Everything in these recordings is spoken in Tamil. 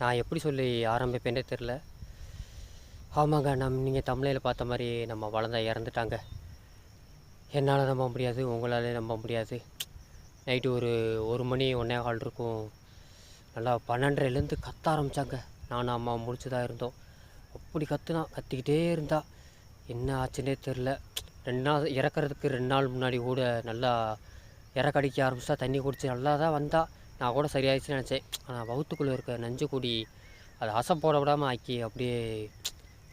நான் எப்படி சொல்லி ஆரம்பிப்பேனே தெரில ஆமாங்க நம் நீங்கள் தமிழையில் பார்த்த மாதிரி நம்ம வளர்ந்தா இறந்துட்டாங்க. என்னால் நம்ப முடியாது உங்களாலே நம்ப முடியாது. நைட்டு ஒரு ஒரு மணி ஒன்றே கால் இருக்கும். நல்லா பன்னெண்டரைலேருந்து கத்த ஆரம்பித்தாங்க நானும் அம்மா முடிச்சு தான் இருந்தோம். அப்படி கத்துனா கத்திக்கிட்டே இருந்தா. என்ன ஆச்சுன்னே தெரில ரெண்டு நாள் இறக்கறதுக்கு ரெண்டு நாள் முன்னாடி கூட நல்லா இறக்கடிக்க ஆரம்பிச்சா தண்ணி குடிச்சு நல்லா தான் வந்தா. நான் கூட சரியாயிடுச்சுன்னு நினச்சேன். ஆனால் வவுத்துக்குள்ளே இருக்க நஞ்சு கொடி அதை அசை போட விடாமல் ஆக்கி அப்படியே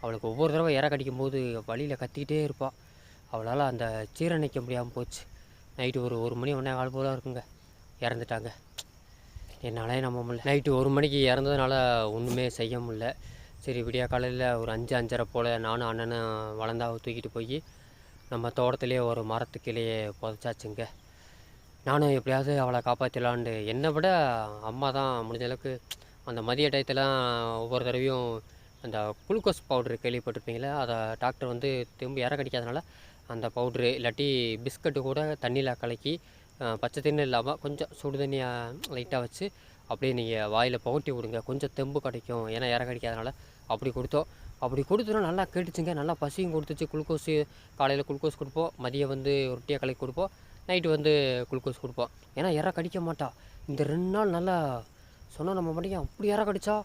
அவளுக்கு ஒவ்வொரு தடவை இறக்கடிக்கும் போது வழியில் கத்திக்கிட்டே இருப்பாள் அவளால் அந்த சீரணிக்க முடியாமல் போச்சு. நைட்டு ஒரு ஒரு மணி ஒன்றே கால் போல இருக்குங்க. இறந்துட்டாங்க. என்னாலே நம்ப முடியல. நைட்டு ஒரு மணிக்கு இறந்ததுனால ஒன்றுமே செய்ய முடியல. சரி விடிய காலையில் ஒரு அஞ்சு அஞ்சரை போல் நானும் அண்ணனும் வளர்ந்தாவை தூக்கிட்டு போய் நம்ம தோட்டத்திலே ஒரு மரத்துக்கிலேயே புதைச்சாச்சுங்க. நானும் எப்படியாவது அவளை காப்பாற்றிடலான்ட்டு என்னை விட அம்மா தான் முடிஞ்ச அளவுக்கு அந்த மதிய டயத்துலாம் ஒவ்வொரு தடவையும் அந்த குளுக்கோஸ் பவுட்ரு கேள்விப்பட்டிருப்பீங்களே? அதை டாக்டர் வந்து திரும்ப இற கடிக்காதனால அந்த பவுட்ரு இல்லாட்டி பிஸ்கட்டு கூட தண்ணியில் கலக்கி பச்சை தண்ணி இல்லாமல் கொஞ்சம் சுடு தண்ணியை லைட்டாக வச்சு அப்படியே நீங்கள் வாயில் புகட்டி விடுங்க. கொஞ்சம் தெம்பு கிடைக்கும். ஏன்னா இற கடிக்காதனால அப்படி கொடுத்தோம். அப்படி கொடுத்தோம் நல்லா கேட்டுச்சுங்க. நல்லா பசியும் கொடுத்துச்சு. குளுக்கோஸு காலையில் குளுக்கோஸ் கொடுப்போம். மதியம் வந்து ரொட்டியாக கலக்கி கொடுப்போம். நைட்டு வந்து குளுக்கோஸ் கொடுப்போம் ஏன்னா இற கடிக்க மாட்டா. இந்த ரெண்டு நாள் நல்லா சொன்னால் நம்ம மட்டும் அப்படி இற கடிச்சா?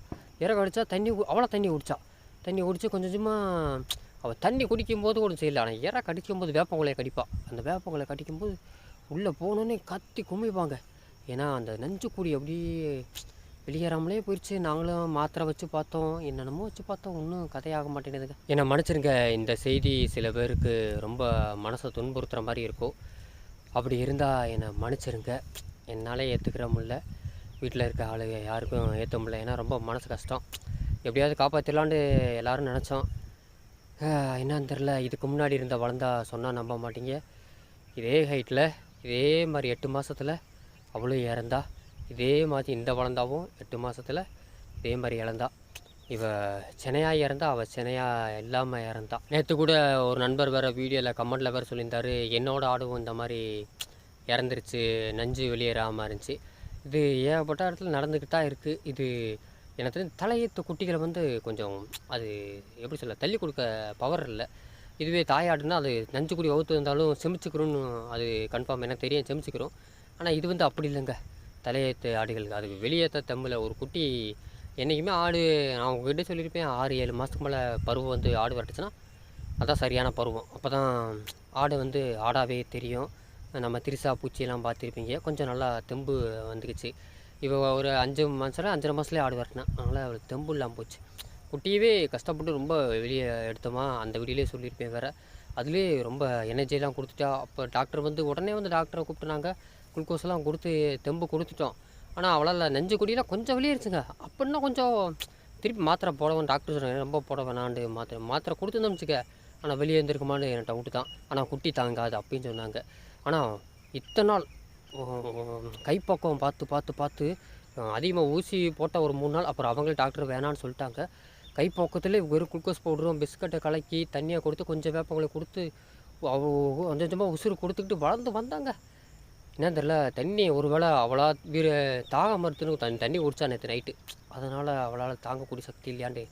இற கடிச்சா தண்ணி அவ்வளோ தண்ணி குடிச்சா. தண்ணி குடிச்சு கொஞ்சம் கொஞ்சமாக அவள் தண்ணி குடிக்கும்போது கூட செய்யல. ஆனால் இற கடிக்கும்போது வேப்பங்குலையை கடிப்பா. அந்த வேப்பங்குலையை கடிக்கும்போது உள்ளே போனோன்னே கத்தி குமிப்பாங்க. ஏன்னா அந்த நஞ்சு கூடி அப்படியே வெளியேறாமலே போயிடுச்சு நாங்களும் மாத்திரை வச்சு பார்த்தோம். என்னென்னமோ வச்சு பார்த்தோம். ஒன்றும் கதையாக மாட்டேங்குதுங்க. என்னை மன்னிச்சிருங்க. இந்த செய்தி சில பேருக்கு ரொம்ப மனசை துன்புறுத்துகிற மாதிரி இருக்கும் அப்படி இருந்தால் என்னை மன்னிச்சிருங்க. என்னாலே ஏற்றுக்கிற முடில வீட்டில் இருக்க ஆளுங்க யாருக்கும் ஏற்ற முடியல. ஏன்னா ரொம்ப மனசு கஷ்டம். எப்படியாவது காப்பாற்றிடலான்னு எல்லாரும் நினச்சோம். என்னன்னு தெரில இதுக்கு முன்னாடி இருந்த வளர்ந்தா சொன்னால் நம்ப மாட்டீங்க. இதே ஹைட்டில் இதே மாதிரி எட்டு மாதத்தில் அவ்வளோ இறந்தா இதே மாதிரி இந்த வளர்ந்தாவும் எட்டு மாதத்தில் இதே மாதிரி இழந்தா. இவ சென்னையாக இறந்தா அவள் சென்னையாக இல்லாமல் இறந்தா. நேற்று கூட ஒரு நண்பர் வேறு வீடியோவில் கமெண்டில் வேறு சொல்லியிருந்தாரு என்னோட ஆடும் இந்த மாதிரி இறந்துருச்சு நஞ்சு வெளியேறாமல் இருந்துச்சு. இது ஏகப்பட்ட இடத்துல நடந்துக்கிட்டு தான் இருக்குது இது எனக்கு தெரிஞ்சு தலையீத்து குட்டிகளை வந்து கொஞ்சம் அது எப்படி சொல்ல தள்ளி கொடுக்க பவர் இல்லை. இதுவே தாயாடுனா அது நஞ்சு குடி வகுத்து இருந்தாலும் செமிச்சுக்கிறோன்னு அது கன்ஃபார்ம் எனக்கு தெரியும் செமிச்சுக்கிறோம். ஆனால் இது வந்து அப்படி இல்லைங்க. தலையத்து ஆடுகளுக்கு அதுக்கு வெளியேற்ற தெம்பில் ஒரு குட்டி என்றைக்குமே ஆடு நான் உங்ககிட்ட சொல்லியிருப்பேன் ஆறு ஏழு மாதத்துக்கு மேலே பருவம் வந்து ஆடு வரட்டுச்சுன்னா அதான் சரியான பருவம். அப்போ தான் ஆடு வந்து ஆடாவே தெரியும். நம்ம திரிசா பூச்சியெல்லாம் பார்த்துருப்பீங்க. கொஞ்சம் நல்லா தெம்பு வந்துக்குச்சு. இப்போ ஒரு அஞ்சு மாதத்தில் அஞ்சரை மாதத்துலேயே ஆடு வரட்டினா அதனால் அவளுக்கு தெம்பு இல்லாமல் போச்சு. குட்டியவே கஷ்டப்பட்டு ரொம்ப வெளியே எடுத்தோமா அந்த வீடியோலே சொல்லியிருப்பேன் வேறு. அதுலேயே ரொம்ப எனர்ஜியெல்லாம் கொடுத்துட்டா அப்போ டாக்டர் வந்து உடனே வந்து டாக்டரை கூப்பிட்டுனாங்க. குளுக்கோஸ்லாம் கொடுத்து தெம்பு கொடுத்துட்டோம். ஆனால் அவளால் நெஞ்சு கொடியெலாம் கொஞ்சம் வெளியேறிச்சுங்க. அப்படின்னா கொஞ்சம் திருப்பி மாத்திரை போடவும் டாக்டர் சொன்னாங்க. ரொம்ப போட வேணாண்டு மாத்திரை மாத்திரை கொடுத்துருந்தோம் வச்சுக்க. ஆனால் வெளியே இருந்திருக்குமான்னு எனக்கு டவுட்டு தான். ஆனால் குட்டி தாங்காது அப்படின்னு சொன்னாங்க. ஆனால் இத்தனை நாள் கைப்பக்கம் பார்த்து பார்த்து பார்த்து அதிகமாக ஊசி போட்ட ஒரு மூணு நாள் அப்புறம் அவங்களே டாக்டர் வேணான்னு சொல்லிட்டாங்க. கைப்பக்கத்தில் வெறும் குளுக்கோஸ் பவுடரும் பிஸ்கட்டை கலக்கி தண்ணியை கொடுத்து கொஞ்சம் வேப்பங்களை கொடுத்து அவ கொஞ்சம் கொஞ்சமாக உசுறு கொடுத்துக்கிட்டு வளர்ந்து வந்தாங்க. என்ன தெரில தண்ணி ஒரு வேளை வீர தாக மறுத்துன்னு தண்ணி தண்ணி குடிச்சா நேற்று நைட்டு அதனால் அவளால் தாங்கக்கூடிய சக்தி இல்லையாண்டு.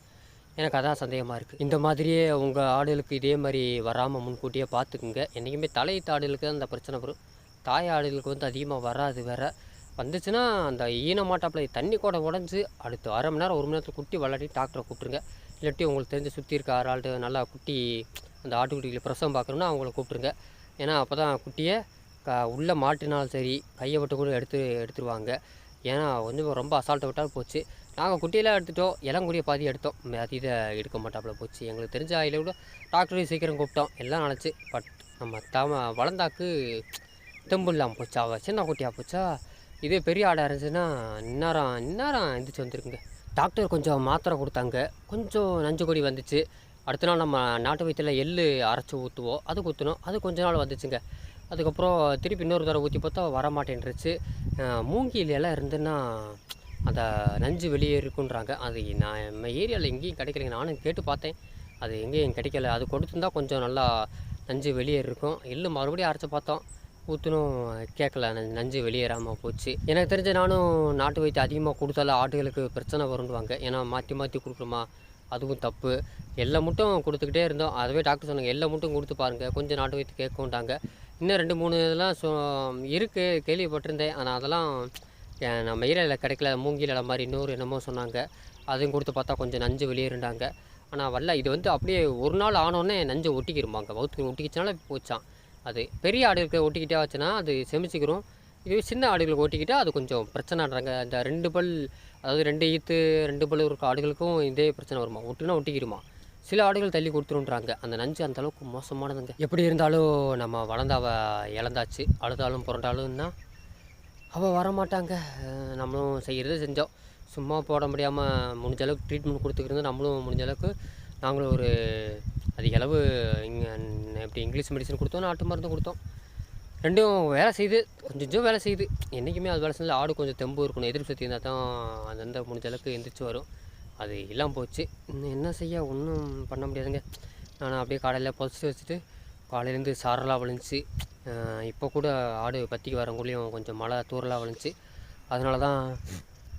எனக்கு அதான் சந்தேகமாக இருக்குது இந்த மாதிரியே உங்கள் ஆடுகளுக்கு இதே மாதிரி வராமல் முன்கூட்டியே பார்த்துக்குங்க என்றைக்குமே தலையீட்டு ஆடுகளுக்கு தான் இந்த பிரச்சனை வரும். தாய் ஆடுகளுக்கு வந்து அதிகமாக வராது வேற. வந்துச்சுன்னா அந்த ஈன மாட்டாப்பில் தண்ணி கூட உடஞ்சி அடுத்து அரை மணி நேரம் ஒரு மணி நேரத்தில் குட்டி விளாடி டாக்டரை கூப்பிட்ருங்க இல்லாட்டி உங்களுக்கு தெரிஞ்சு சுற்றி இருக்க ஆறு ஆள்கிட்ட நல்லா குட்டி அந்த ஆட்டுக்குட்டிகளை பிரசவம் பார்க்குறோன்னா அவங்கள கூப்பிட்ருங்க ஏன்னா அப்போ தான் குட்டியை க உள்ளே மாட்டினாலும் சரி கையை விட்டு கூட எடுத்து எடுத்துருவாங்க. ஏன்னா வந்து ரொம்ப அசால்ட்டை விட்டாலும் போச்சு. நாங்கள் குட்டியெல்லாம் எடுத்துட்டோம் இளங்குடியை பாதி எடுத்தோம். அது இதை எடுக்க மாட்டாப்புல போச்சு. எங்களுக்கு தெரிஞ்ச ஆயில கூட டாக்டரையும் சீக்கிரம் கூப்பிட்டோம். எல்லாம் நினச்சி பட் நம்ம தம வளர்ந்தாக்கு தெம்பு இல்லாமல் போச்சா? அவள் சின்ன குட்டியாக போச்சா? இதே பெரிய ஆடாக இருந்துச்சுன்னா இந்நேரம் இந்நேரம் எந்திரிச்சு வந்திருக்குங்க. டாக்டர் கொஞ்சம் மாத்திரை கொடுத்தாங்க. கொஞ்சம் நஞ்சு கொடி வந்துச்சு. அடுத்த நாள் நம்ம நாட்டு வைத்தியில் எள் அரைச்சி ஊற்றுவோம் அது ஊற்றினோம் அது கொஞ்ச நாள் வந்துச்சுங்க. அதுக்கப்புறம் திருப்பி இன்னொரு தடவை ஊற்றி பார்த்தா வர மாட்டேன்ருச்சு அஹ் இருந்துன்னா அந்த நஞ்சு வெளியே இருக்குன்றாங்க. அது நான் நம்ம ஏரியாவில் எங்கேயும் கிடைக்கலைங்க. நானும் கேட்டு பார்த்தேன். அது எங்கேயும் கிடைக்கல. அது கொடுத்துருந்தா கொஞ்சம் நல்லா நஞ்சு வெளியே இருக்கும். எள்ளு மறுபடியும் அரைச்சி பார்த்தோம். ஊற்றணும் கேட்கல. நஞ்சு வெளியேறாமல் போச்சு. எனக்கு தெரிஞ்ச நானும் நாட்டு வைத்தியம் அதிகமாக கொடுத்தாலும் ஆடுகளுக்கு பிரச்சனை வரும்னுவாங்க ஏன்னா மாற்றி மாற்றி கொடுக்குறோமா அதுவும் தப்பு. எல்லாம் மட்டும் கொடுத்துக்கிட்டே இருந்தோம். அதுவே டாக்டர் சொன்னாங்க எல்லாம் மட்டும் கொடுத்து பாருங்கள் கொஞ்சம் நாட்டு வைத்தியம் கேட்கட்டாங்க இன்னும் ரெண்டு மூணு இதெல்லாம் சொ இருக்குது கேள்விப்பட்டிருந்தேன். ஆனால் அதெல்லாம் நம்ம ஈரில் கிடைக்கல. மூங்கில் இலை மாதிரி இன்னொரு என்னமோ சொன்னாங்க. அதையும் கொடுத்து பார்த்தா கொஞ்சம் நஞ்சு வெளியேறிண்டாங்க ஆனால் வரல. இது வந்து அப்படியே ஒரு நாள் ஆனோடனே நஞ்சை ஒட்டிக்கிருமாங்க. வகுத்துக்கு ஒட்டிக்கிச்சனால போச்சான் அது பெரிய ஆடுகளுக்கு ஒட்டிக்கிட்டே ஆச்சுன்னா அது செமிச்சிக்கிறோம் இதுவே சின்ன ஆடுகளுக்கு ஒட்டிக்கிட்டால் அது கொஞ்சம் பிரச்சனைன்றாங்க. இந்த ரெண்டு பல் அதாவது ரெண்டு ஈத்து ரெண்டு பல் இருக்க ஆடுகளுக்கும் இதே பிரச்சனை வருமா? ஒட்டுனா ஒட்டிக்கிருமா? சில ஆடுகள் தள்ளி கொடுத்துருன்றாங்க. அந்த நஞ்சு அந்த அளவுக்கு மோசமானதுங்க. எப்படி இருந்தாலும் நம்ம வளர்ந்தாவ இழந்தாச்சு. அழுதாலும் புரண்டாலும்னா அவள் வரமாட்டாங்க. நம்மளும் செய்கிறது செஞ்சோம். சும்மா போட முடியாமல் முடிஞ்ச அளவுக்கு ட்ரீட்மெண்ட் கொடுத்துக்கிறது நம்மளும் முடிஞ்ச அளவுக்கு நாங்களும் ஒரு அதிக அளவு இங்கே எப்படி இங்கிலீஷ் மெடிசன் கொடுத்தோம் நாட்டு மருந்து கொடுத்தோம். ரெண்டும் வேலை செய்யுது கொஞ்சம் கொஞ்சம் வேலை செய்யுது என்றைக்குமே அது வேலை செஞ்சால் ஆடு கொஞ்சம் தெம்பு இருக்கணும். எதிர்ப்பு சக்தி இருந்தால் தான் அது வந்து முடிஞ்ச அளவுக்கு எந்திரிச்சு வரும். அது இல்லாமல் போச்சு. இன்னும் என்ன செய்ய? ஒன்றும் பண்ண முடியாதுங்க. நான் அப்படியே காலையில் புதைச்சி வச்சுட்டு காலையிலேருந்து சாரலாக விழுந்துச்சு. இப்போ கூட ஆடு பற்றிக்கு வரங்குள்ளேயும் கொஞ்சம் மழை தூரலாக விழுந்துச்சு. அதனால தான்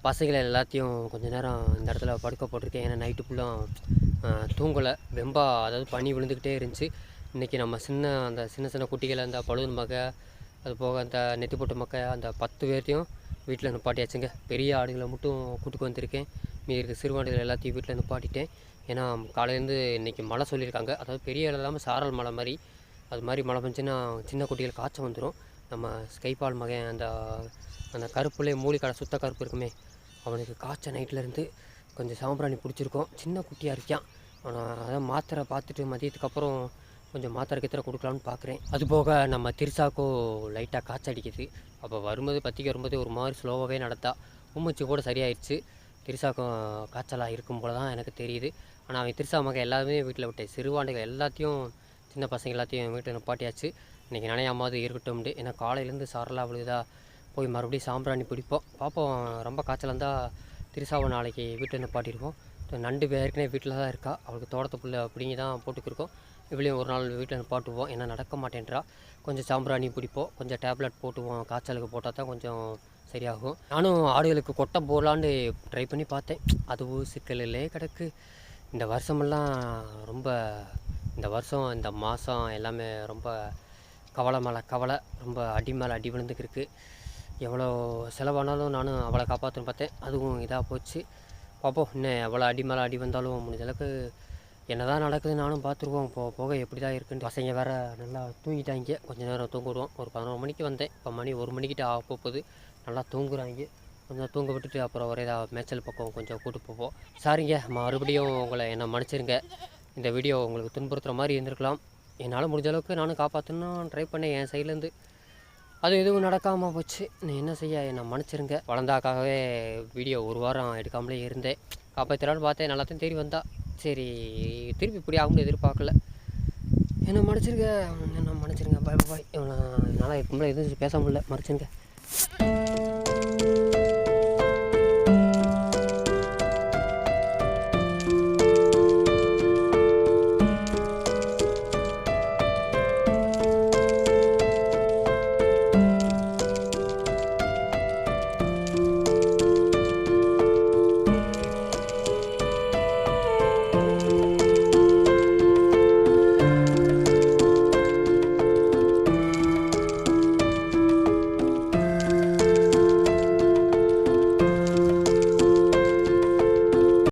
பசங்களை எல்லாத்தையும் கொஞ்சம் நேரம் இந்த இடத்துல படுக்க போட்டிருக்கேன். ஏன்னா நைட்டு ஃபுல்லாக தூங்கலை. வெம்பா அதாவது பனி விழுந்துக்கிட்டே இருந்துச்சு. இன்றைக்கி நம்ம சின்ன அந்த சின்ன சின்ன குட்டிகளை அந்த பழுது மகை அது போக அந்த நெத்தி போட்டு மக்க அந்த பத்து பேர்த்தையும் வீட்டில் நிப்பாட்டியாச்சுங்க. பெரிய ஆடுகளை மட்டும் கூட்டுக்கு வந்திருக்கேன். மீதி இருக்க சிறுவாடுகள் எல்லாத்தையும் வீட்டில் நிப்பாட்டிட்டேன். ஏன்னா காலையிலேருந்து இன்றைக்கி மழை சொல்லியிருக்காங்க. அதாவது பெரிய இல்லாமல் சாரல் மழை மாதிரி அது மாதிரி மழை பெஞ்சுன்னா சின்ன குட்டிகள் காய்ச்சல் வந்துடும் நம்ம ஸ்கைபால் மகன் அந்த அந்த கருப்புலே மூலிகடை சுத்த கருப்பு இருக்குமே அவனுக்கு காய்ச்சல் நைட்லேருந்து கொஞ்சம் சாம்பிராணி பிடிச்சிருக்கோம். சின்ன குட்டியாக இருக்கான் ஆனால் அதை மாத்திரை பார்த்துட்டு மதியத்துக்கு அப்புறம் கொஞ்சம் மாத்திரை கித்திரை கொடுக்கலான்னு பார்க்குறேன். அது போக நம்ம திருசாக்கோ லைட்டாக காய்ச்சல் அடிக்குது அப்போ வரும்போது பற்றிக்கு வரும்போது ஒரு மாதிரி ஸ்லோவாகவே நடத்தா உம்முச்சு கூட சரியாயிடுச்சு திருசாக்கம் காய்ச்சலாக இருக்கும் போல தான் எனக்கு தெரியுது. ஆனால் அவன் திருசா மகன் எல்லாருமே வீட்டில் விட்டேன் சிறுவாண்டுகள் எல்லாத்தையும் சின்ன பசங்க எல்லாத்தையும் வீட்டில் நிப்பாட்டியாச்சு. இன்றைக்கி நினையாமாவது இருக்கட்டும்ட்டு ஏன்னா காலையிலேருந்து சாரலாக விழுதா போய் மறுபடியும் சாம்பிராணி பிடிப்போம். பார்ப்போம் ரொம்ப காய்ச்சலாக இருந்தால் திருசாவை நாளைக்கு வீட்டில் நிப்பாட்டிடுவோம். நண்டு ஏற்கனவே வீட்டில் தான் இருக்கா. அவளுக்கு தோட்டத்துக்குள்ளே அப்படிங்க தான் போட்டுக்கிருக்கோம். இவ்வளையும் ஒரு நாள் வீட்டில் பாட்டுவோம். ஏன்னா நடக்க மாட்டேன்றா. கொஞ்சம் சாம்பிராணி பிடிப்போம். கொஞ்சம் டேப்லெட் போட்டுவோம். காய்ச்சலுக்கு போட்டால் தான் கொஞ்சம் சரியாகும். நானும் ஆடுகளுக்கு கொட்டை போடலான்னு ட்ரை பண்ணி பார்த்தேன். அதுவும் சிக்கலிலே கிடக்கு. இந்த வருஷமெல்லாம் ரொம்ப இந்த வருஷம் இந்த மாதம் எல்லாமே ரொம்ப கவலை மேலே கவலை. ரொம்ப அடி மேலே அடி விழுந்துக்கிருக்கு. எவ்வளோ செலவானாலும் நானும் அவளை காப்பாற்றணும் பார்த்தேன். அதுவும் இதாக போச்சு. பார்ப்போம் இன்னும் எவ்வளோ அடி மேலே அடி வந்தாலும் முடிஞ்ச அளவுக்கு என்ன தான் நடக்குது நானும் பார்த்துருவோம் போக போக எப்படி தான் இருக்குன்னு பசங்க வேறு நல்லா தூங்கிட்டாங்க. கொஞ்சம் நேரம் தூங்கிடுவோம் ஒரு பதினோரு மணிக்கு வந்தேன். இப்போ மணி ஒரு மணிக்கிட்ட ஆக போகுது. நல்லா தூங்குறாங்க. கொஞ்சம் தூங்க விட்டுட்டு அப்புறம் ஒரே ஏதாவது மேய்ச்சல் பக்கம் கொஞ்சம் கூட்டு போவோம். சாரிங்க மறுபடியும் உங்களை என்னை மன்னிச்சிருங்க. இந்த வீடியோ உங்களுக்கு துன்புறுத்துகிற மாதிரி இருந்திருக்கலாம். என்னால் முடிஞ்ச அளவுக்கு நானும் காப்பாற்றணும் ட்ரை பண்ணேன். என் சைட்லேருந்து அது எதுவும் நடக்காமல் போச்சு. நீ என்ன செய்ய? என்னை மன்னிச்சிருங்க. வளர்ந்தாக்காகவே வீடியோ ஒரு வாரம் எடுக்காமலே இருந்தேன். காப்பாற்றினாலும் பார்த்தேன். நல்லாத்தையும் தேடி வந்தா. சரி திருப்பி இப்படி ஆகும்னு எதிர்பார்க்கல. என்ன மன்னிச்சிருங்க. என்ன மன்னிச்சிருங்க. பாய் பாய் என்னால் இதுக்கு முன்னாடி எதுவும் பேச முடியல மறைச்சிருங்க